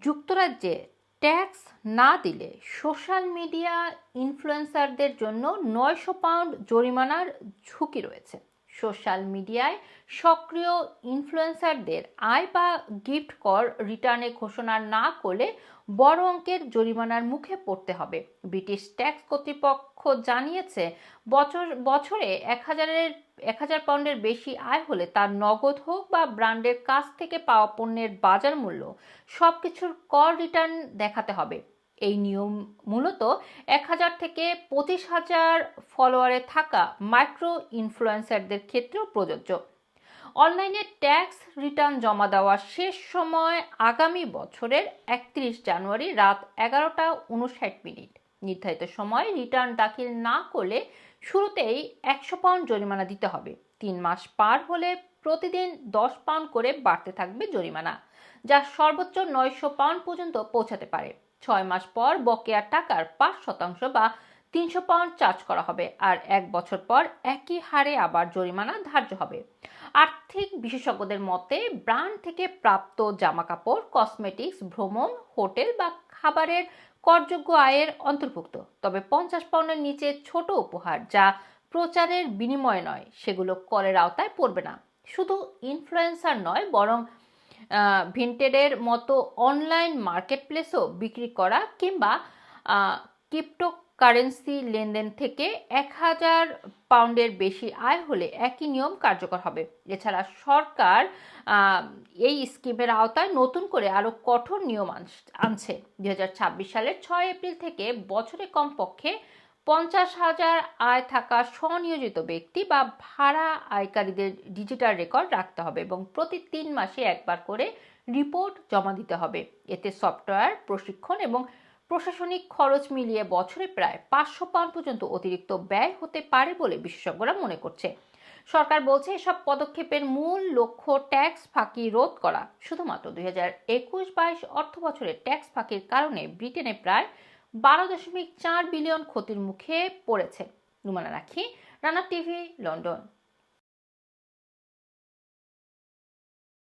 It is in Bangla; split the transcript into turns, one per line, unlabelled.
যুক্তরাজ্যে ট্যাক্স না দিলে সোশ্যাল মিডিয়া ইনফ্লুয়েন্সারদের জন্য নয়শো পাউন্ড জরিমানার ঝুঁকি রয়েছে। সোশ্যাল মিডিয়ায় সক্রিয় ইনফ্লুয়েন্সারদের আয় বা গিফট কর রিটার্নে ঘোষণা না করলে বড় অঙ্কের জরিমানার মুখে পড়তে হবে। ব্রিটিশ ট্যাক্স কর্তৃপক্ষ জানিয়েছে, বছর, বছরে এক হাজারের, এক হাজার পাউন্ডের বেশি আয় হলে তার নগদ হোক বা ব্র্যান্ডের কাছ থেকে পাওয়া পণ্যের বাজার মূল্য সব কিছুর কর রিটার্ন দেখাতে হবে। এই নিয়ম মূলত এক হাজার থেকে পঁচিশ হাজার ফলোয়ারে থাকা মাইক্রো ইনফ্লুয়েন্সারদের ক্ষেত্রেও প্রযোজ্য। অনলাইনে ট্যাক্স রিটার্ন জমা দেওয়ার শেষ সময় আগামী বছরের একত্রিশ জানুয়ারি রাত এগারোটা উনষাট মিনিট। নির্ধারিত সময় রিটার্ন দাখিল না করলে শুরুতেই একশো পাউন্ড জরিমানা দিতে হবে। তিন মাস পার হলে প্রতিদিন দশ পাউন্ড করে বাড়তে থাকবে জরিমানা, যা সর্বোচ্চ নয়শো পাউন্ড পর্যন্ত পৌঁছাতে পারে। ছয় মাস পর বকেয়া টাকার পাঁচ শতাংশ বা তিনশো পাউন্ড চার্জ করা হবে আর এক বছর পর একই হারে আবার জরিমানা ধার্য হবে। আর্থিক বিশেষজ্ঞদের মতে, ব্র্যান্ড থেকে প্রাপ্ত জামাকাপড়, কসমেটিক্স, ভ্রমণ, হোটেল বা খাবারের করযোগ্য আয়ের অন্তর্ভুক্ত। তবে পঞ্চাশ পাউন্ডের নিচে ছোট উপহার যা প্রচারের বিনিময় নয়, সেগুলো করের আওতায় পড়বে না। শুধু ইনফ্লুয়েন্সার নয়, বরং ভিন্টেডের মতো অনলাইন মার্কেটপ্লেসও বিক্রি করা কিংবা ক্রিপ্টোকারেন্সি লেনদেন থেকে এক হাজার পাউন্ডের বেশি আয় হলে একই নিয়ম কার্যকর হবে। এছাড়া সরকার এই স্কিমের আওতায় নতুন করে আরও কঠোর নিয়ম আনছে। দুই হাজার ছাব্বিশ সালের ছয় এপ্রিল থেকে বছরে কমপক্ষে পঞ্চাশ হাজার আয় থাকা স্বনিয়োজিত ব্যক্তি বা ভাড়া আয়কারীদের ডিজিটাল রেকর্ড রাখতে হবে এবং প্রতি তিন মাসে একবার করে রিপোর্ট জমা দিতে হবে। এতে সফটওয়্যার প্রশিক্ষণ এবং প্রশাসনিক খরচ মিলিয়ে বছরে প্রায় পাঁচশো পাউন্ড পর্যন্ত অতিরিক্ত ব্যয় হতে পারে বলে বিশেষজ্ঞরা মনে করছে। সরকার বলছে এসব পদক্ষেপের মূল লক্ষ্য ট্যাক্স ফাঁকি রোধ করা। শুধুমাত্র দুই হাজার একুশ বাইশ অর্থ বছরে ট্যাক্স ফাঁকির কারণে ব্রিটেনে প্রায় বারো দশমিক চার বিলিয়ন ক্ষতির মুখে পড়েছে। রুমানা রাখি রানা টিভি লন্ডন।